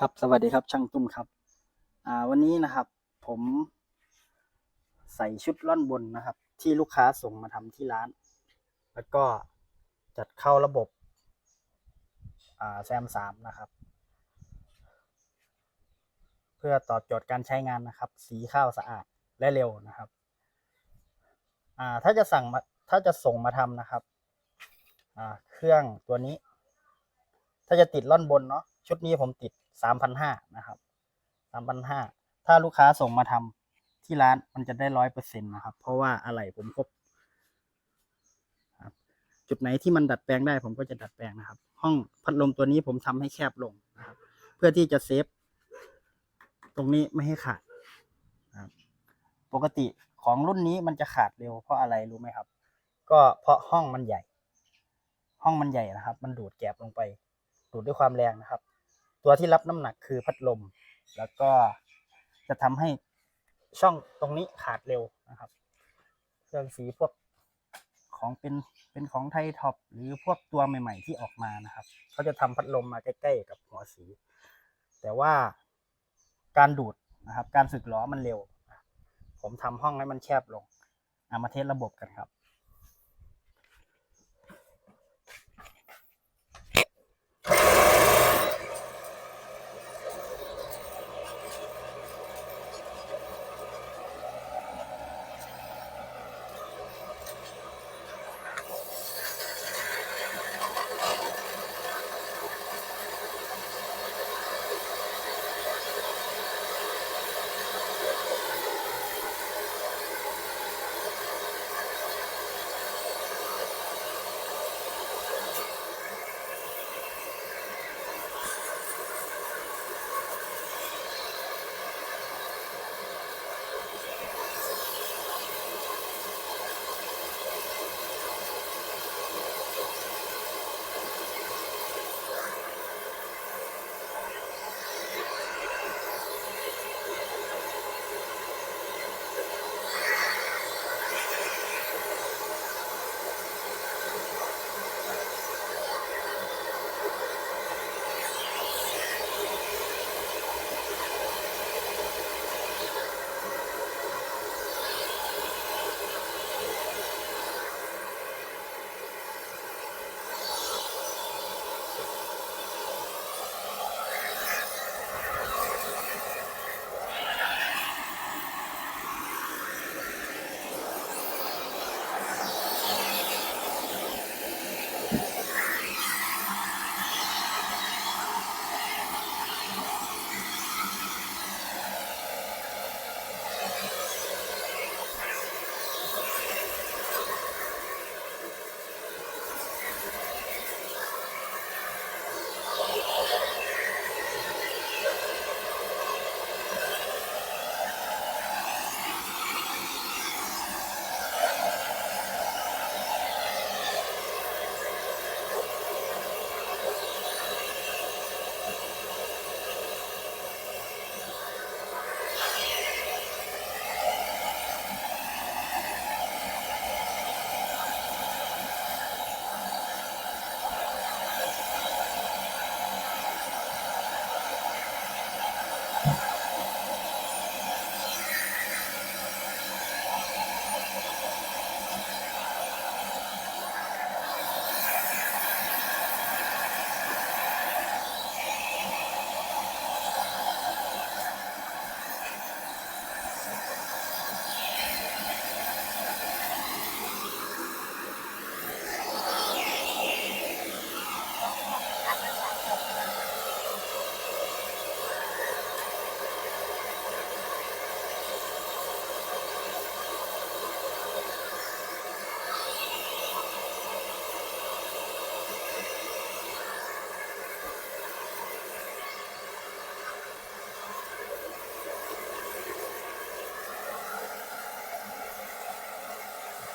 ครับสวัสดีครับช่างตุ้มครับ อ่าวันนี้นะครับ ผมใส่ชุดล่อนบนนะครับ ที่ลูกค้าส่งมาทำที่ร้าน แล้วก็จัดเข้าระบบ อ่าแซมสามนะครับ เพื่อตอบโจทย์การใช้งานนะครับ สีข้าวสะอาดและเร็วนะครับ อ่าถ้าจะสั่งมาถ้าจะส่งมาทำนะครับ อ่าเครื่องตัวนี้ ถ้าจะติดล่อนบนเนาะชุดนี้ผมติด สามพันห้านะครับสามพันห้าถ้าลูกค้าส่งมาทำที่ร้านมันจะได้ร้อยเปอร์เซ็นต์นะครับ เพราะว่าอะไรผมครบจุดไหนที่มันดัดแปลงได้ผมก็จะดัดแปลงนะครับ ห้องพัดลมตัวนี้ผมทำให้แคบลงนะครับ เพื่อที่จะเซฟตรงนี้ไม่ให้ขาดนะครับปกติของรุ่นนี้มันจะขาดเร็วเพราะอะไรรู้ไหมครับ ก็เพราะห้องมันใหญ่ ห้องมันใหญ่นะครับ มันดูดแกบลงไป ดูดด้วยความแรงนะครับ ตัวที่รับน้ำหนักคือพัดลม แล้วก็จะทำให้ช่องตรงนี้ขาดเร็วนะครับ เครื่องสีพวกของเป็นเป็นของไทยท็อปหรือพวกตัวใหม่ ๆ ที่ออกมานะครับเขาจะทำพัดลมมาใกล้ๆกับหัวสี แต่ว่าการดูดนะครับ การสึกล้อมันเร็ว ผมทำห้องให้มันแคบลง เอามาเทสระบบกันครับ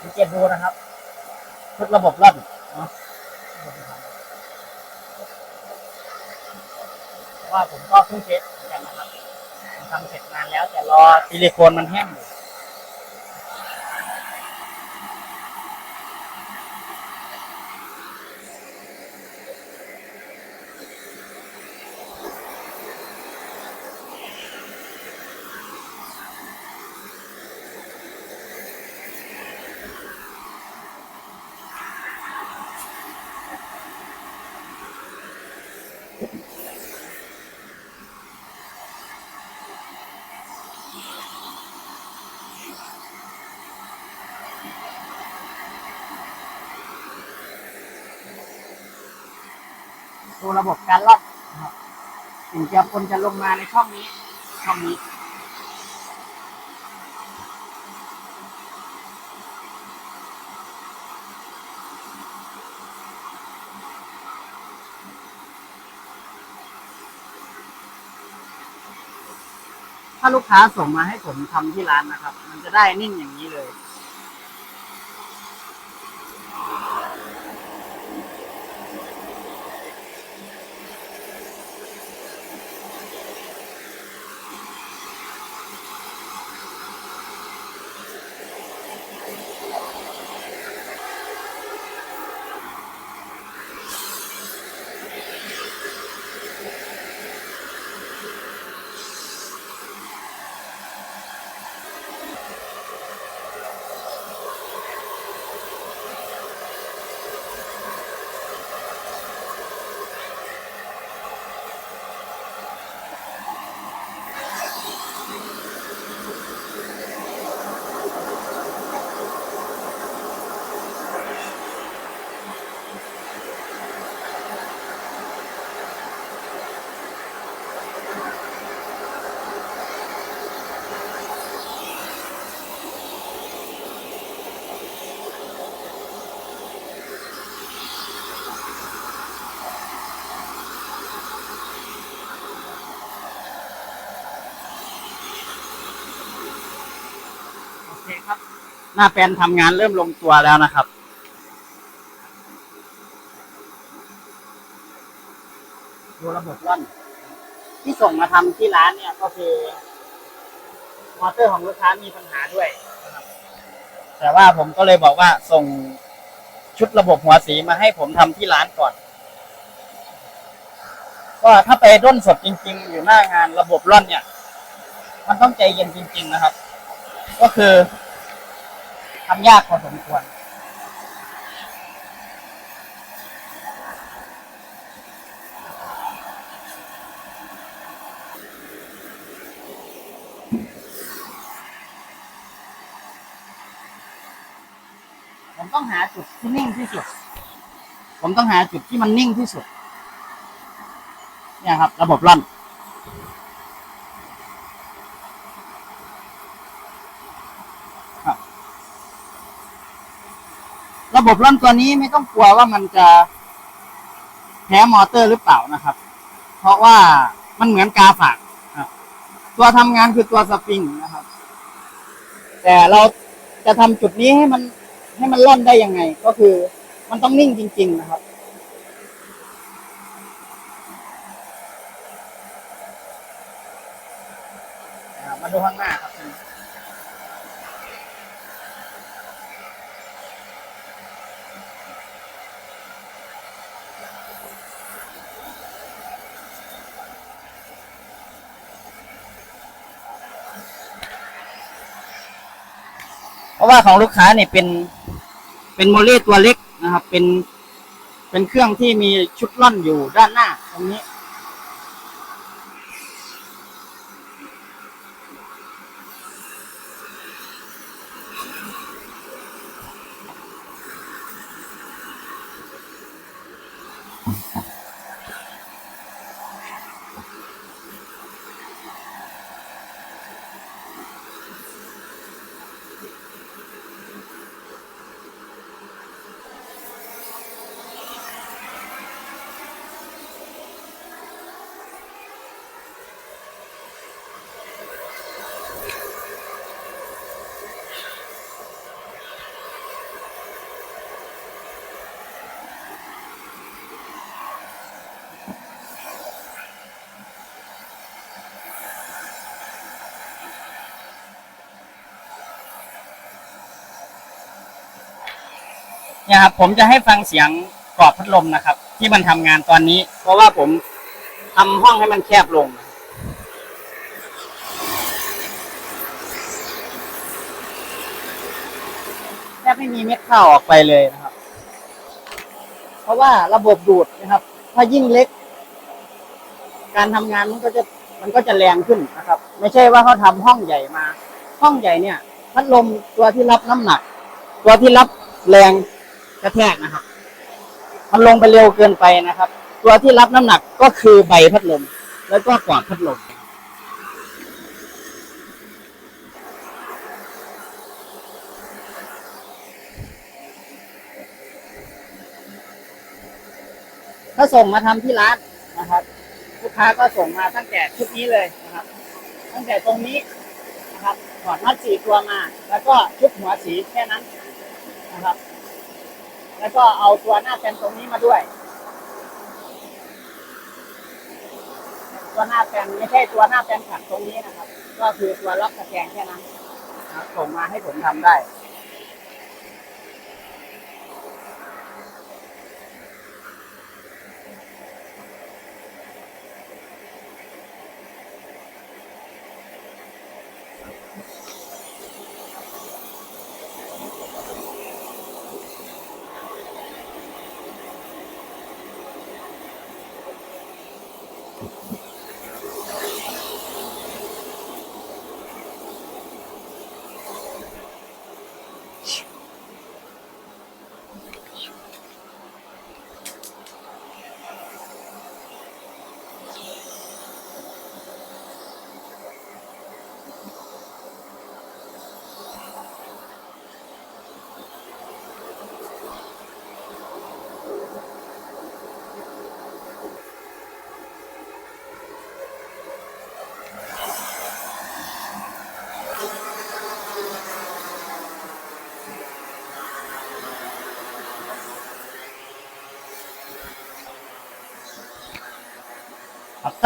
สังเกตดูนะครับทุกระบบร่อนเนาะว่าผมก็เพิ่งเช็ดเหมือนกันนะครับผมทำเสร็จนานแล้วแต่รอซิลิโคนมันแห้งอยู่ ตัวระบบการลอดนะครับสิ่งจือปนจะลงมาในช่องนี้ ช่องนี้ ถ้าลูกค้าส่งมาให้ผมทำที่ร้านนะครับ มันจะได้นิ่งอย่างนี้เลย หน้าแปลนทำงานเริ่มลงตัวแล้วนะครับ ดูระบบร่อน ที่ส่งมาทำที่ร้านเนี่ยก็คือ มอเตอร์ของลูกค้ามีปัญหาด้วยนะครับ แต่ว่าผมก็เลยบอกว่าส่งชุดระบบหัวสีมาให้ผมทำที่ร้านก่อน ก็ถ้าไปด้นสดจริง ๆ อยู่หน้างานระบบร่อนเนี่ย มันต้องใจเย็นจริง ๆ นะครับ ก็คือ ทำยากพอสมควร ผมต้องหาจุดที่นิ่งที่สุด ผมต้องหาจุดที่มันนิ่งที่สุด เนี่ยครับ ระบบร่อน บบร่อนตัวนี้ไม่ต้องกลัวว่ามันจะแพ้มอเตอร์หรือเปล่านะครับ เพราะว่ามันเหมือนกาฝากตัวทำงานคือตัวสปริงนะครับ แต่เราจะทำจุดนี้ให้มัน ให้มันร่อนได้ยังไง ก็คือมันต้องนิ่งจริง ๆ นะครับมาดูข้างหน้าครับะว่าของลูกค้าเนี่ยเป็นเป็นโมเลตัวเล็กนะครับ เป็นเป็นเครื่องที่มีชุดล่อนอยู่ด้านหน้าตรงนี้ เนี่ยครับผมจะให้ฟังเสียงกรอบพัดลมนะครับ ที่มันทำงานตอนนี้ เพราะว่าผมทำห้องให้มันแคบลง แทบไม่มีเม็ดข้าวออกไปเลยนะครับ เพราะว่าระบบดูดนะครับ ถ้ายิ่งเล็ก การทำงานมันก็จะมันก็จะแรงขึ้นนะครับ ไม่ใช่ว่าเขาทำห้องใหญ่มา ห้องใหญ่เนี่ย พัดลมตัวที่รับน้ำหนัก ตัวที่รับแรง กระแทกนะครับ มันลงไปเร็วเกินไปนะครับ ตัวที่รับน้ำหนักก็คือใบพัดลม แล้วก็กวาดพัดลมถ้าส่งมาทำที่ร้านนะครับ ลูกค้าก็ส่งมาตั้งแต่ชุดนี้เลยนะครับ ตั้งแต่ตรงนี้นะครับถอดน็อตสี่ตัวมา แล้วก็ชุดหัวสีแค่นั้นนะครับ แล้วก็เอาตัวหน้าแปนตรงนี้มาด้วย ตัวหน้าแปนไม่ใช่ตัวหน้าแปนขัดตรงนี้นะครับ ก็คือตัวล็อกตะแกรงแค่นั้นส่งมาให้ผมทำได้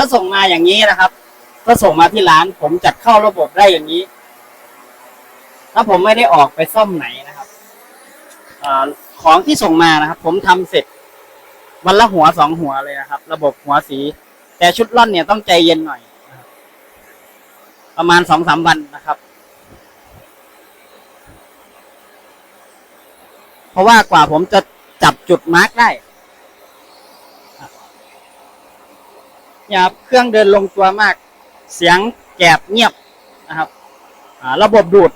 ถ้าส่งมาอย่างนี้นะครับถ้าส่งมาที่ร้าน ผมจัดเข้าระบบได้อย่างนี้ ถ้าผมไม่ได้ออกไปซ่อมไหนนะครับอของที่ส่งมานะครับ ผมทำเสร็จ วันละหัวสองหัวเลยนะครับ ระบบหัวสี แต่ชุดล่อนเนี่ยต้องใจเย็นหน่อย ประมาณสองสามวันนะครับเพราะว่ากว่าผมจะจับจุดมาร์กได้ เนี่ยครับเครื่องเดินลงตัวมาก เสียงแกบเงียบนะครับระบบดูด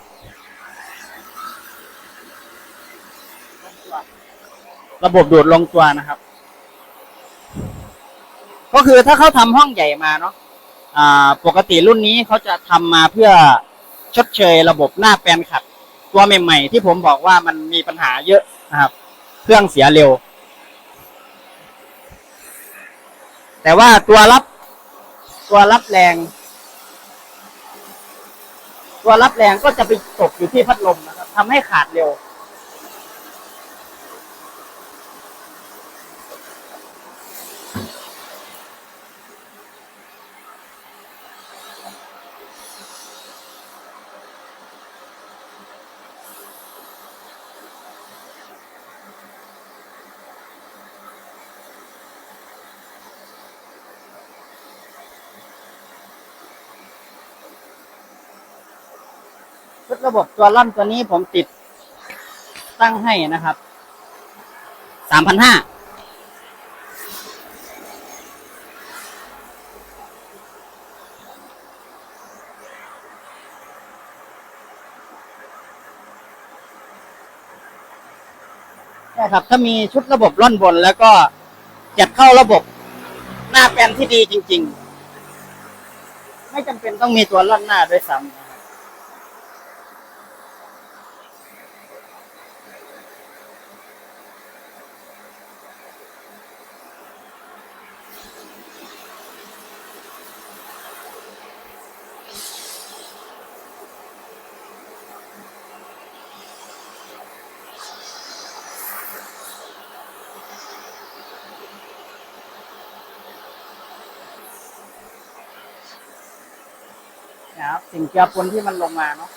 ระบบดูดลงตัวนะครับ ก็คือถ้าเขาทำห้องใหญ่มาเนาะปกติรุ่นนี้เขาจะทำมาเพื่อชดเชยระบบหน้าแปลนขัด ตัวใหม่ๆที่ผมบอกว่ามันมีปัญหาเยอะนะครับ เครื่องเสียเร็ว แต่ว่าตัวรับ ตัวรับแรง ตัวรับแรงก็จะไปตกอยู่ที่พัดลมนะครับทำให้ขาดเร็ว ระบบตัวล่อนตัวนี้ผมติดตั้งให้นะครับสามพันห้านี่ครับ ถ้ามีชุดระบบล่อนบนแล้วก็จัดเข้าระบบหน้าแปลนที่ดีจริง ๆ ไม่จำเป็นต้องมีตัวล่อนหน้าด้วยซ้ำ นะครับสิ่งเจือปนที่มันลงมาเนาะ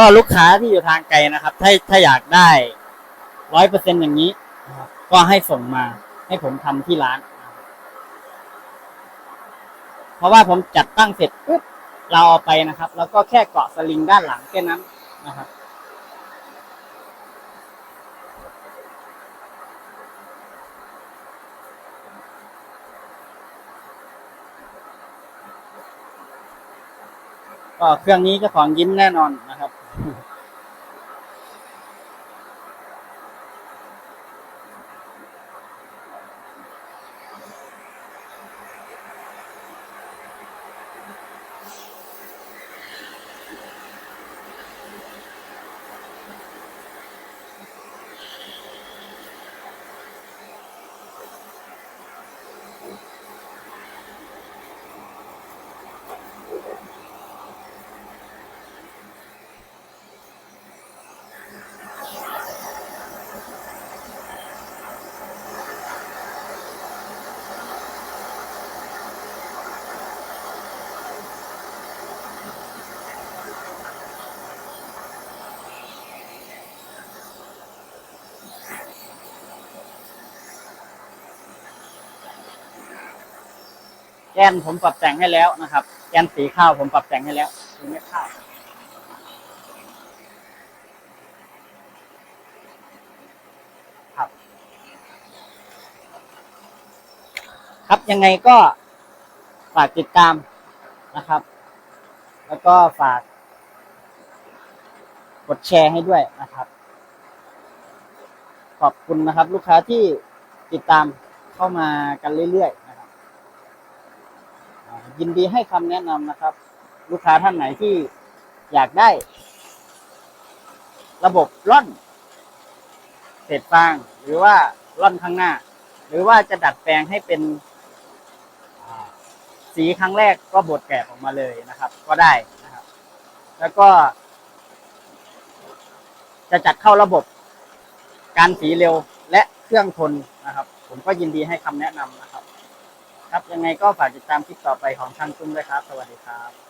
ก็ลูกค้าที่อยู่ทางไกลนะครับ ถ้าถ้าอยากได้ร้อยเปอร์เซ็นอย่างนี้นะครับก็ให้ส่งมาให้ผมทำที่ร้านนะครับเพราะว่าผมจัดตั้งเสร็จปุ๊บเราเอาไปนะครับ แล้วก็แค่เกาะสลิงด้านหลังแค่นั้นนะครับ ก็เครื่องนี้เจ้าของยิ้มแน่นอนนะครับ Mm-hmm. แกนผมปรับแต่งให้แล้วนะครับ แกนสีข้าวผมปรับแต่งให้แล้วสีเม็ดข้าวครับครับยังไงก็ฝากติดตามนะครับ แล้วก็ฝาก กดแชร์ให้ด้วยนะครับ ขอบคุณนะครับ ลูกค้าที่ติดตามเข้ามากันเรื่อยๆ ยินดีให้คำแนะนำนะครับ ลูกค้าท่านไหนที่อยากได้ ระบบร่อนเศษฟาง หรือว่าร่อนข้างหน้า หรือว่าจะดัดแปลงให้เป็นสีครั้งแรกก็บดแกะออกมาเลยนะครับ ก็ได้นะครับ แล้วก็ จะจัดเข้าระบบ การสีเร็วและเครื่องทนนะครับ ผมก็ยินดีให้คำแนะนำนะครับ ครับยังไงก็ฝากติดตามคลิปต่อไปของทางตุ้มด้วยครับ สวัสดีครับ